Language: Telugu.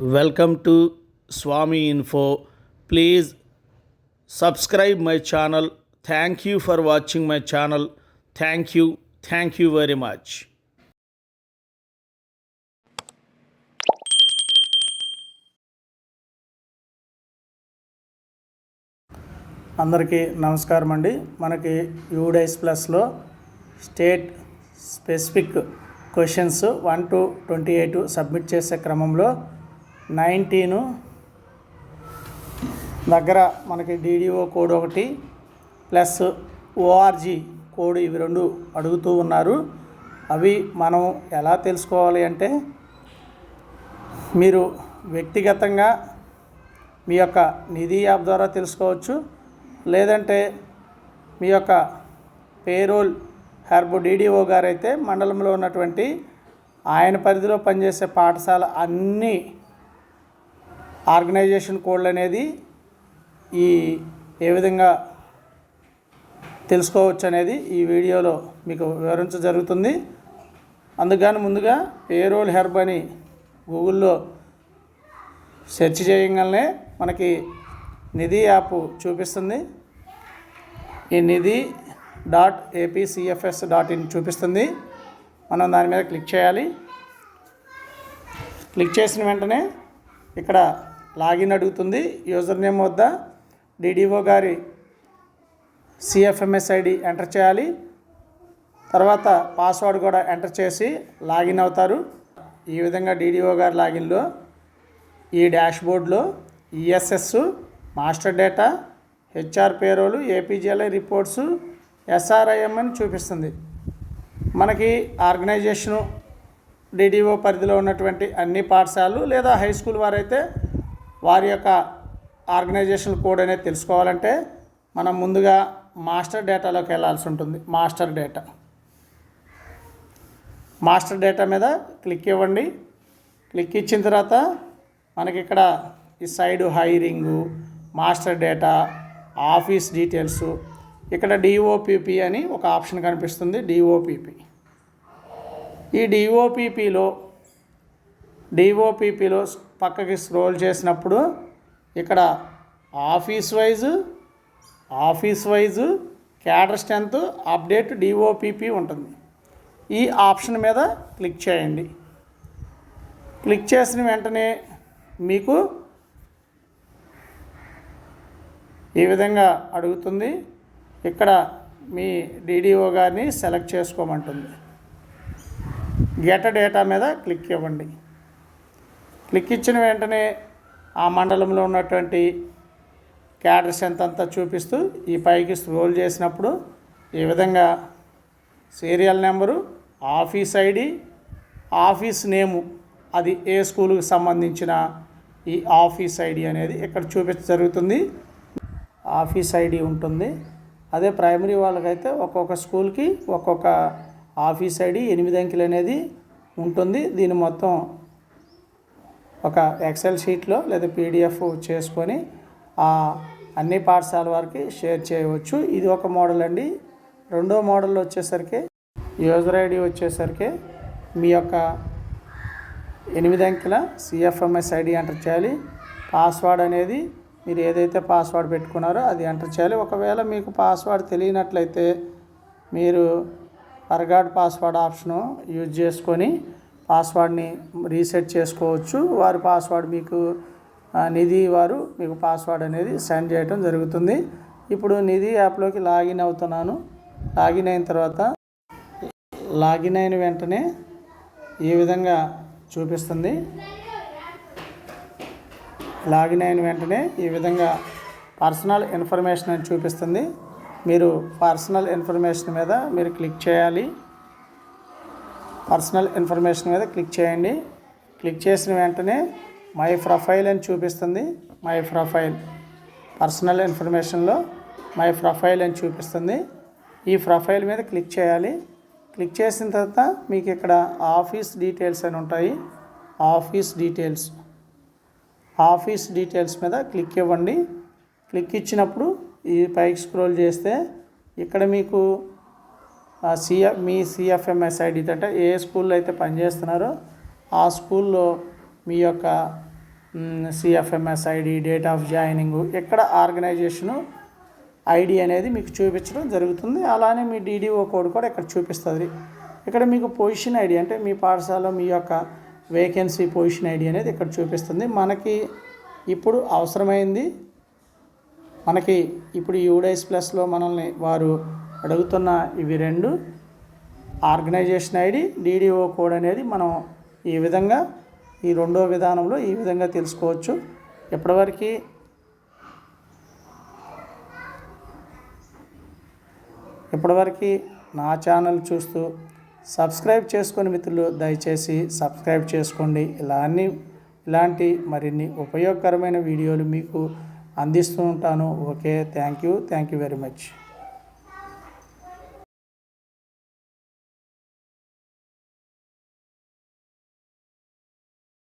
Welcome to Swamy info. Please subscribe my channel. Thank you for watching my channel. Thank you. Thank you very much. అందరికీ నమస్కారం అండి. మనకి యూ డేస్ ప్లస్లో state specific questions one two twenty eight submit చేసే క్రమంలో నైన్టీను. దగ్గర మనకి డీడీఓ కోడ్ ఒకటి ప్లస్ ఓఆర్జీ కోడ్ ఇవి రెండు అడుగుతూ ఉన్నారు. అవి మనం ఎలా తెలుసుకోవాలి అంటే మీరు వ్యక్తిగతంగా మీ యొక్క నిధి యాప్ ద్వారా తెలుసుకోవచ్చు. లేదంటే మీ యొక్క పేరోల్ హెర్బో డీడీఓ గారైతే మండలంలో ఉన్నటువంటి ఆయన పరిధిలో పనిచేసే పాఠశాల అన్నీ ఆర్గనైజేషన్ కోడ్లు అనేది ఈ ఏ విధంగా తెలుసుకోవచ్చు అనేది ఈ వీడియోలో మీకు వివరించ జరుగుతుంది. అందుకని ముందుగా పేరోల్ హెర్బ్ అని గూగుల్లో సెర్చ్ చేయగానే మనకి నిధి యాప్ చూపిస్తుంది. ఈ Nidhi dot APCFS dot in చూపిస్తుంది. మనం దాని మీద క్లిక్ చేయాలి. క్లిక్ చేసిన వెంటనే ఇక్కడ లాగిన్ అడుగుతుంది. యూజర్ నేమ్ వద్ద డిడిఓ గారి సిఎఫ్ఎంఎస్ ఐడి ఎంటర్ చేయాలి. తర్వాత పాస్వర్డ్ కూడా ఎంటర్ చేసి లాగిన్ అవుతారు. ఈ విధంగా డిడిఓ గారి లాగిన్లో ఈ డాష్బోర్డ్లో ESS master data HR payroll APGLI reports SRIM అని చూపిస్తుంది. మనకి ఆర్గనైజేషను డిడిఓ పరిధిలో ఉన్నటువంటి అన్ని పాఠశాలలు లేదా హై స్కూల్ వారైతే వారి యొక్క ఆర్గనైజేషన్ కోడ్ అనేది తెలుసుకోవాలంటే మనం ముందుగా మాస్టర్ డేటాలోకి వెళ్ళాల్సి ఉంటుంది. Master data. మాస్టర్ డేటా మీద క్లిక్ ఇవ్వండి. క్లిక్ ఇచ్చిన తర్వాత మనకి ఇక్కడ ఈ side hiring master data office details ఇక్కడ డిఓపిపి అని ఒక ఆప్షన్ కనిపిస్తుంది డిఓపిపి ఈ డిఓపిపిలో డిఓపిపిలో పక్కకి స్క్రోల్ చేసినప్పుడు ఇక్కడ office wise office wise cadre strength update DOPP ఉంటుంది. ఈ ఆప్షన్ మీద క్లిక్ చేయండి. క్లిక్ చేసిన వెంటనే మీకు ఈ విధంగా అడుగుతుంది. ఇక్కడ మీ డీడీఓ గారిని సెలెక్ట్ చేసుకోమంటుంది. గెట డేటా మీద క్లిక్ ఇవ్వండి. క్లిక్ ఇచ్చిన వెంటనే ఆ మండలంలో ఉన్నటువంటి క్యాడర్స్ ఎంత అంతా చూపిస్తూ ఈ పైకి స్క్రోల్ చేసినప్పుడు ఈ విధంగా serial number office ID office name అది ఏ స్కూల్కి సంబంధించిన ఈ ఆఫీస్ ఐడి అనేది ఇక్కడ చూపించ జరుగుతుంది. ఆఫీస్ ఐడి ఉంటుంది. అదే ప్రైమరీ వాళ్ళకైతే ఒక్కొక్క స్కూల్కి ఒక్కొక్క ఆఫీస్ ఐడి ఎనిమిది అంకెలు అనేది ఉంటుంది. దీన్ని మొత్తం ఒక ఎక్సెల్ షీట్లో లేదా పీడిఎఫ్ చేసుకొని ఆ అన్ని పాఠశాల వారికి షేర్ చేయవచ్చు. ఇది ఒక మోడల్ అండి. రెండో మోడల్ వచ్చేసరికి యూజర్ ఐడి వచ్చేసరికి మీ యొక్క ఎనిమిది అంకెల సిఎఫ్ఎంఎస్ ఐడి ఎంటర్ చేయాలి. పాస్వర్డ్ అనేది మీరు ఏదైతే పాస్వర్డ్ పెట్టుకున్నారో అది ఎంటర్ చేయాలి. ఒకవేళ మీకు పాస్వర్డ్ తెలియనట్లయితే మీరు ఫర్గాడ్ పాస్వర్డ్ ఆప్షను యూజ్ చేసుకొని పాస్వర్డ్ని రీసెట్ చేసుకోవచ్చు. వారి పాస్వర్డ్ మీకు నిధి వారు మీకు పాస్వర్డ్ అనేది సెండ్ చేయడం జరుగుతుంది. ఇప్పుడు నిధి యాప్లోకి లాగిన్ అవుతున్నాను. లాగిన్ అయిన తర్వాత లాగిన్ అయిన వెంటనే ఈ విధంగా చూపిస్తుంది. లాగిన్ అయిన వెంటనే ఈ విధంగా పర్సనల్ ఇన్ఫర్మేషన్ అని చూపిస్తుంది. మీరు పర్సనల్ ఇన్ఫర్మేషన్ మీద మీరు క్లిక్ చేయాలి. పర్సనల్ ఇన్ఫర్మేషన్ మీద క్లిక్ చేయండి. క్లిక్ చేసిన వెంటనే మై ప్రొఫైల్ అని చూపిస్తుంది. My profile. పర్సనల్ ఇన్ఫర్మేషన్లో మై ప్రొఫైల్ అని చూపిస్తుంది. ఈ ప్రొఫైల్ మీద క్లిక్ చేయాలి. క్లిక్ చేసిన తర్వాత మీకు ఇక్కడ ఆఫీస్ డీటెయిల్స్ అని ఉంటాయి. Office details. ఆఫీస్ డీటెయిల్స్ మీద క్లిక్ ఇవ్వండి. క్లిక్ ఇచ్చినప్పుడు ఈ పైకి స్క్రోల్ చేస్తే ఇక్కడ మీకు సిఎఫ్ మీ సిఎఫ్ఎంఎస్ ఐడి అంటే ఏ స్కూల్లో అయితే పనిచేస్తున్నారో ఆ స్కూల్లో మీ యొక్క CFMS ID date of joining ఎక్కడ ఆర్గనైజేషను ఐడి అనేది మీకు చూపించడం జరుగుతుంది. అలానే మీ డీడీఓ కోడ్ కూడా ఇక్కడ చూపిస్తుంది. ఇక్కడ మీకు పొజిషన్ ఐడి అంటే మీ పాఠశాల మీ యొక్క వేకెన్సీ పొజిషన్ ఐడి అనేది ఇక్కడ చూపిస్తుంది. మనకి ఇప్పుడు అవసరమైంది మనకి ఇప్పుడు యూడైస్ ప్లస్లో మనల్ని వారు అడుగుతున్న ఇవి రెండు. ఆర్గనైజేషన్ ఐడి డీడీఓ కోడ్ అనేది మనం ఈ విధంగా ఈ రెండో విధానంలో ఈ విధంగా తెలుసుకోవచ్చు. ఇప్పటివరకు ఇప్పటివరకు నా ఛానల్ చూస్తూ సబ్స్క్రైబ్ చేసుకుని మిత్రులు దయచేసి సబ్స్క్రైబ్ చేసుకోండి. ఇలా అన్ని ఇలాంటి మరిన్ని ఉపయోగకరమైన వీడియోలు మీకు అందిస్తూ ఉంటాను. Okay thank you. Thank you very much.